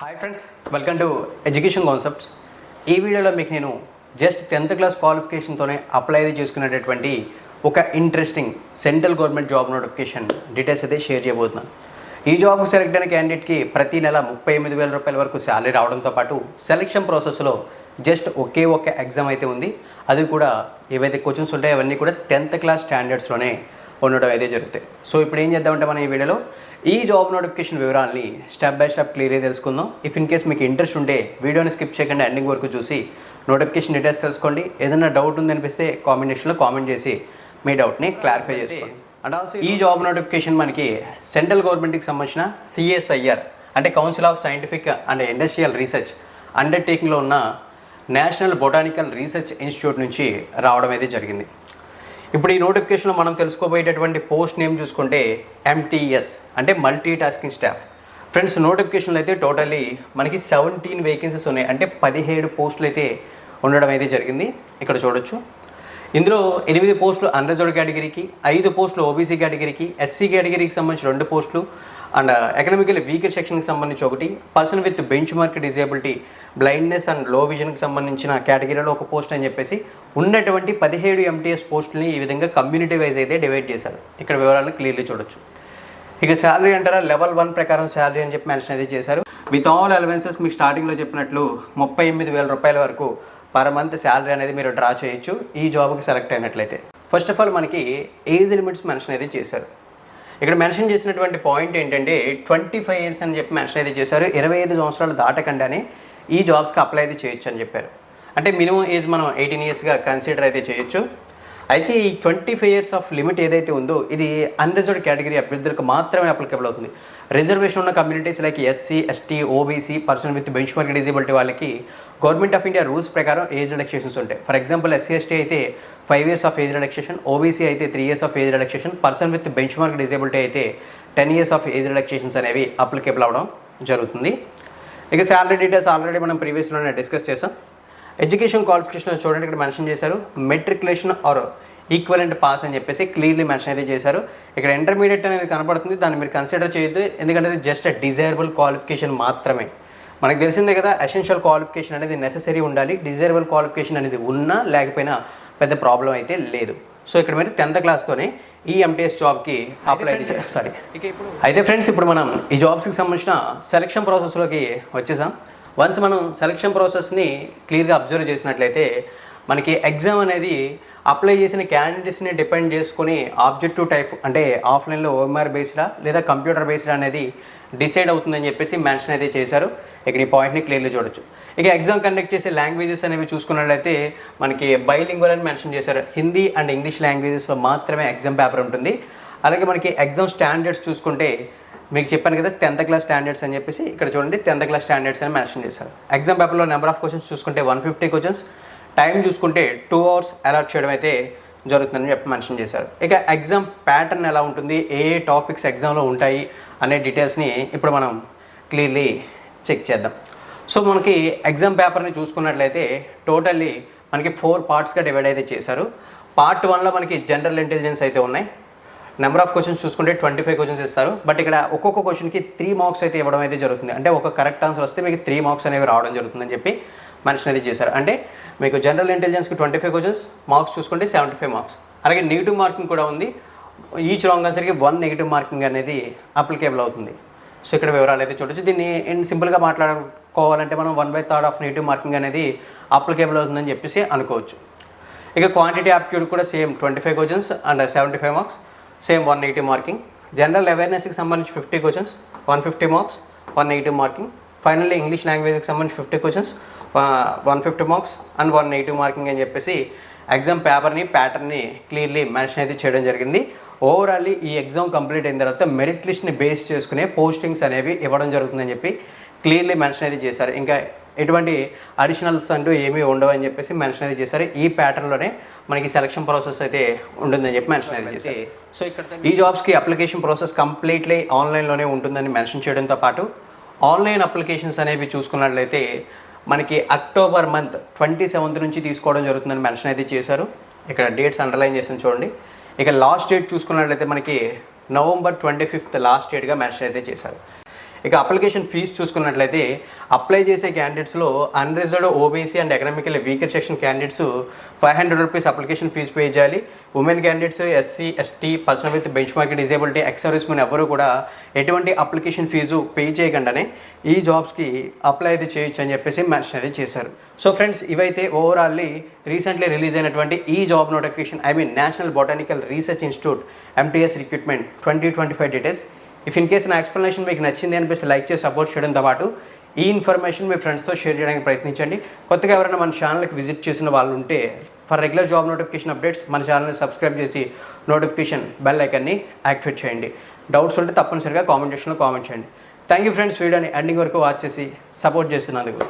Hi friends welcome to education concepts ఈ వీడియోలో మీకు నేను జస్ట్ టెన్త్ క్లాస్ క్వాలిఫికేషన్తోనే అప్లై చేసుకునేటటువంటి ఒక interesting central government job notification details అయితే షేర్ చేయబోతున్నాను. ఈ జాబ్కు సెలెక్ట్ అయిన క్యాండిడేట్కి ప్రతి నెల ముప్పై ఎనిమిది వేల రూపాయల వరకు శాలరీ రావడంతో పాటు సెలక్షన్ ప్రాసెస్లో జస్ట్ ఒకే ఒక ఎగ్జామ్ అయితే ఉంది. అది కూడా ఏవైతే క్వశ్చన్స్ ఉంటాయో అవన్నీ కూడా టెన్త్ క్లాస్ స్టాండర్డ్స్లోనే ఉండడం అయితే జరుగుతాయి. సో ఇప్పుడు ఏం చేద్దామంటే మనం ఈ వీడియోలో ఈ జాబ్ నోటిఫికేషన్ వివరాలని స్టెప్ బై స్టెప్ క్లియర్గా తెలుసుకుందాం. ఇఫ్ ఇన్ కేస్ మీకు ఇంట్రెస్ట్ ఉంటే వీడియోని స్కిప్ చేయకుండా ఎండింగ్ వరకు చూసి నోటిఫికేషన్ డీటెయిల్స్ తెలుసుకోండి. ఏదైనా డౌట్ ఉందనిపిస్తే కామెంటేషన్లో కామెంట్ చేసి మీ డౌట్ని క్లారిఫై చేసుకోండి. అండ్ ఆల్సో ఈ జాబ్ నోటిఫికేషన్ మనకి సెంట్రల్ గవర్నమెంట్కి సంబంధించిన సిఎస్ఐఆర్ అంటే council of scientific and industrial research అండర్టేకింగ్లో ఉన్న నేషనల్ బొటానికల్ రీసెర్చ్ ఇన్స్టిట్యూట్ నుంచి రావడం అయితే జరిగింది. ఇప్పుడు ఈ నోటిఫికేషన్లో మనం తెలుసుకోబోయేటటువంటి పోస్ట్ నేమ్ చూసుకుంటే ఎంటీఎస్ అంటే మల్టీ టాస్కింగ్ స్టాఫ్ ఫ్రెండ్స్ నోటిఫికేషన్లు అయితే టోటల్లీ మనకి సెవెంటీన్ వేకెన్సీస్ ఉన్నాయి. అంటే పదిహేడు పోస్టులు అయితే ఉండడం అయితే జరిగింది. ఇక్కడ చూడొచ్చు. ఇందులో ఎనిమిది పోస్టులు అన్రిజర్వ్డ్ కేటగిరీకి ఐదు పోస్టులు ఓబీసీ కేటగిరీకి ఎస్సీ కేటగిరీకి సంబంధించి రెండు పోస్టులు అండ్ ఎకనామికల్ వీకర్ సెక్షన్కి సంబంధించి ఒకటి person with bench mark disability blindness అండ్లో విజన్కి సంబంధించిన కేటగిరీలో ఒక పోస్ట్ అని చెప్పేసి ఉన్నటువంటి పదిహేడు ఎంటీఎస్ పోస్టుల్ని ఈ విధంగా కమ్యూనిటీ వైజ్ అయితే డివైడ్ చేశారు. ఇక్కడ వివరాలను క్లియర్లీ చూడొచ్చు. ఇక శాలరీ అంటారా? లెవెల్ వన్ ప్రకారం శాలరీ అని చెప్పి మెన్షన్ అయితే చేశారు. విత్ ఆల్ అలవెన్సెస్ మీకు స్టార్టింగ్లో చెప్పినట్లు ముప్పై ఎనిమిది వేల రూపాయల వరకు పర్ మంత్ శాలరీ అనేది మీరు డ్రా చేయొచ్చు. ఈ జాబ్కి సెలెక్ట్ అయినట్లయితే. ఫస్ట్ ఆఫ్ ఆల్ మనకి ఏజ్ లిమిట్స్ మెన్షన్ అయితే చేశారు. ఇక్కడ మెన్షన్ చేసినటువంటి పాయింట్ ఏంటంటే ట్వంటీ ఫైవ్ ఇయర్స్ అని చెప్పి మెన్షన్ అయితే చేశారు. ఇరవై ఐదు సంవత్సరాలు దాటకుండానే ఈ జాబ్స్కి అప్లై అయితే చేయొచ్చు అని చెప్పారు. అంటే మినిమం ఏజ్ మనం ఎయిటీన్ ఇయర్స్గా కన్సిడర్ అయితే చేయొచ్చు. అయితే ఈ twenty five years of limit ఏదైతే ఉందో ఇది అన్రిజర్వ్డ్ కేటగిరీ అభ్యర్థులకు మాత్రమే అప్లికబుల్ అవుతుంది. రిజర్వేషన్ ఉన్న communities like SC ST OBC person with bench mark disability వాళ్ళకి గవర్నమెంట్ ఆఫ్ ఇండియా రూల్స్ ప్రకారం ఏజ్ రిలాక్సేషన్స్ ఉంటాయి. ఫర్ ఎగ్జాంపుల్ ఎస్సీ ఎస్టీ అయితే five years of age relaxation OBC అయితే three years of age relaxation person with bench mark disability అయితే ten years of age relaxations అనేవి applicable అవడం జరుగుతుంది. ఇక salary details already మనం ప్రీవియస్లోనే డిస్కస్ చేసాం. ఎడ్యుకేషన్ క్వాలిఫికేషన్ చూడండి ఇక్కడ మెన్షన్ చేశారు. మెట్రికులేషన్ ఆర్ ఈక్వలెంట్ పాస్ అని చెప్పేసి క్లియర్లీ మెన్షన్ అయితే చేశారు. ఇక్కడ ఇంటర్మీడియట్ అనేది కనపడుతుంది దాన్ని మీరు కన్సిడర్ చేయొద్దు. ఎందుకంటే ఇది జస్ట్ డిజైరబుల్ క్వాలిఫికేషన్ మాత్రమే. మనకు తెలిసిందే కదా ఎసెన్షియల్ క్వాలిఫికేషన్ అనేది నెససరీ ఉండాలి. డిజైరబుల్ క్వాలిఫికేషన్ అనేది ఉన్నా లేకపోయినా పెద్ద ప్రాబ్లం అయితే లేదు. సో ఇక్కడ మీరు టెన్త్ క్లాస్తోనే ఈ ఎంటీఎస్ జాబ్కి అప్లై సారీ అయితే ఫ్రెండ్స్ ఇప్పుడు మనం ఈ జాబ్స్కి సంబంధించిన సెలక్షన్ ప్రాసెస్లోకి వచ్చేసాం. వన్స్ మనం సెలక్షన్ ప్రాసెస్ని క్లియర్గా అబ్జర్వ్ చేసినట్లయితే మనకి ఎగ్జామ్ అనేది అప్లై చేసిన క్యాండిడేట్స్ని డిపెండ్ చేసుకుని ఆబ్జెక్టివ్ టైప్ అంటే ఆఫ్లైన్లో ఓఎంఆర్ బేస్డా లేదా కంప్యూటర్ బేస్డ్ అనేది డిసైడ్ అవుతుందని చెప్పేసి మెన్షన్ అయితే చేశారు. ఇక్కడ ఈ పాయింట్ని క్లియర్లీ చూడొచ్చు. ఇక ఎగ్జామ్ కండక్ట్ చేసే లాంగ్వేజెస్ అనేవి చూసుకున్నట్లయితే మనకి బైలింగ్వల్ అని మెన్షన్ చేశారు. హిందీ అండ్ ఇంగ్లీష్ లాంగ్వేజెస్లో మాత్రమే ఎగ్జామ్ పేపర్ ఉంటుంది. అలాగే మనకి ఎగ్జామ్ స్టాండర్డ్స్ చూసుకుంటే మీకు చెప్పాను కదా టెన్త్ క్లాస్ స్టాండర్డ్స్ అని చెప్పేసి ఇక్కడ చూడండి టెన్త్ క్లాస్ స్టాండర్డ్స్ అని మెన్షన్ చేశారు. ఎగ్జామ్ పేపర్లో నెంబర్ ఆఫ్ క్వశ్చన్స్ చూసుకుంటే వన్ ఫిఫ్టీ క్వశ్చన్స్ టైం చూసుకుంటే టూ అవర్స్ అలాట్ చేయడం అయితే జరుగుతుందని చెప్పి మెన్షన్ చేశారు. ఇక ఎగ్జామ్ ప్యాటర్న్ ఎలా ఉంటుంది? ఏ ఏ టాపిక్స్ ఎగ్జామ్లో ఉంటాయి? అనే డీటెయిల్స్ని ఇప్పుడు మనం క్లియర్లీ చెక్ చేద్దాం. సో మనకి ఎగ్జామ్ పేపర్ని చూసుకున్నట్లయితే టోటల్లీ మనకి ఫోర్ పార్ట్స్గా డివైడ్ అయితే చేశారు. పార్ట్ వన్లో మనకి జనరల్ ఇంటెలిజెన్స్ అయితే ఉన్నాయి. నెంబర్ ఆఫ్ క్వశ్చన్స్ చూసుకుంటే ట్వంటీ ఫైవ్ క్వశ్చన్స్ ఇస్తారు. బట్ ఇక్కడ ఒక్కొక్క క్వశ్చన్కి త్రీ మార్క్స్ అయితే ఇవ్వడం అయితే జరుగుతుంది. అంటే ఒక కరెక్ట్ ఆన్సర్ వస్తే మీకు త్రీ మార్క్స్ అనేవి రావడం జరుగుతుందని చెప్పి మెన్షన్ అయితే చేశారు. అంటే మీకు జనరల్ ఇంటెలిజెన్స్కి ట్వంటీ ఫైవ్ క్వశ్చన్స్ మార్క్స్ చూసుకుంటే సెవెంటీ ఫైవ్ మార్క్స్ అలాగే నెగిటివ్ మార్కింగ్ కూడా ఉంది. ఈచ్ రాంగ్ ఆన్సర్కి వన్ నెగిటివ్ మార్కింగ్ అనేది అప్లికేబుల్ అవుతుంది. సో ఇక్కడ వివరాలు అయితే చూడొచ్చు. దీన్ని ఇన్ సింపుల్గా మాట్లాడుకోవాలంటే మనం one by third of negative marking అనేది అప్లికేబుల్ అవుతుందని చెప్పేసి అనుకోవచ్చు. ఇక క్వాంటిటీ ఆప్ట్యూడ్ కూడా same twenty five questions and seventy five marks same one eighty marking general అవేర్నెస్కి సంబంధించి fifty questions one fifty marks one negative marking finally English లాంగ్వేజ్కి సంబంధించి fifty questions one fifty marks and one eighty marking అని చెప్పేసి exam పేపర్ని ప్యాటర్న్ని clearly mention అయితే చేయడం జరిగింది. ఓవరాల్లీ ఈ exam complete అయిన తర్వాత మెరిట్ లిస్ట్ని బేస్ చేసుకునే పోస్టింగ్స్ అనేవి ఇవ్వడం జరుగుతుందని చెప్పి క్లియర్లీ మెన్షన్ అయితే చేశారు. ఇంకా ఎటువంటి అడిషనల్స్ అంటూ ఏమీ ఉండవు అని చెప్పేసి మెన్షన్ అయితే చేశారు. ఈ ప్యాటర్న్లోనే మనకి సెలక్షన్ ప్రాసెస్ అయితే ఉంటుందని చెప్పి మెన్షన్ అయితే చేశారు. సో ఇక్కడ ఈ జాబ్స్కి అప్లికేషన్ ప్రాసెస్ కంప్లీట్లీ ఆన్లైన్లోనే ఉంటుందని మెన్షన్ చేయడంతో పాటు ఆన్లైన్ అప్లికేషన్స్ అనేవి చూసుకున్నట్లయితే మనకి అక్టోబర్ మంత్ ట్వంటీ సెవెంత్ నుంచి తీసుకోవడం జరుగుతుందని మెన్షన్ అయితే చేశారు. ఇక్కడ డేట్స్ అండర్లైన్ చేసాను చూడండి. ఇక లాస్ట్ డేట్ చూసుకున్నట్లయితే మనకి నవంబర్ ట్వంటీ ఫిఫ్త్ లాస్ట్ డేట్గా మెన్షన్ అయితే చేశారు. ఇక అప్లికేషన్ ఫీజు చూసుకున్నట్లయితే అప్లై చేసే క్యాండిడేట్స్లో unreserved OBC and economical weaker section candidates five hundred rupees application fee pay చేయాలి. Women candidates SC ST person with bench mark disability ex service men ఎవరు కూడా ఎటువంటి అప్లికేషన్ ఫీజు పే చేయకుండానే ఈ జాబ్స్కి apply అయితే చేయొచ్చు అని చెప్పేసి మెన్షన్ అయితే చేశారు. సో ఫ్రెండ్స్ ఇవైతే ఓవరాల్లీ రీసెంట్లీ రిలీజ్ అయినటువంటి ఈ job notification I mean national botanical research institute MTS recruitment twenty twenty five details if in case నా ఎక్స్ప్లెనేషన్ మీకు నచ్చింది అనిపిస్తే లైక్ చేసి సపోర్ట్ చేయడంతో పాటు ఈ ఇన్ఫర్మేషన్ మీ ఫ్రెండ్స్తో షేర్ చేయడానికి ప్రయత్నించండి. కొత్తగా ఎవరైనా మన ఛానల్కి విజిట్ చేసిన వాళ్ళు ఉంటే for regular job notification updates మన ఛానల్ని సబ్స్క్రైబ్ చేసి నోటిఫికేషన్ బెల్ ఐకన్ని యాక్టివేట్ చేయండి. డౌట్స్ ఉంటే తప్పనిసరిగా కామెంట్ సెక్షన్లో కామెంట్ చేయండి. థ్యాంక్ యూ ఫ్రెండ్స్ వీడియోని ఎండింగ్ వరకు వాచ్ చేసి సపోర్ట్ చేస్తున్నందుకు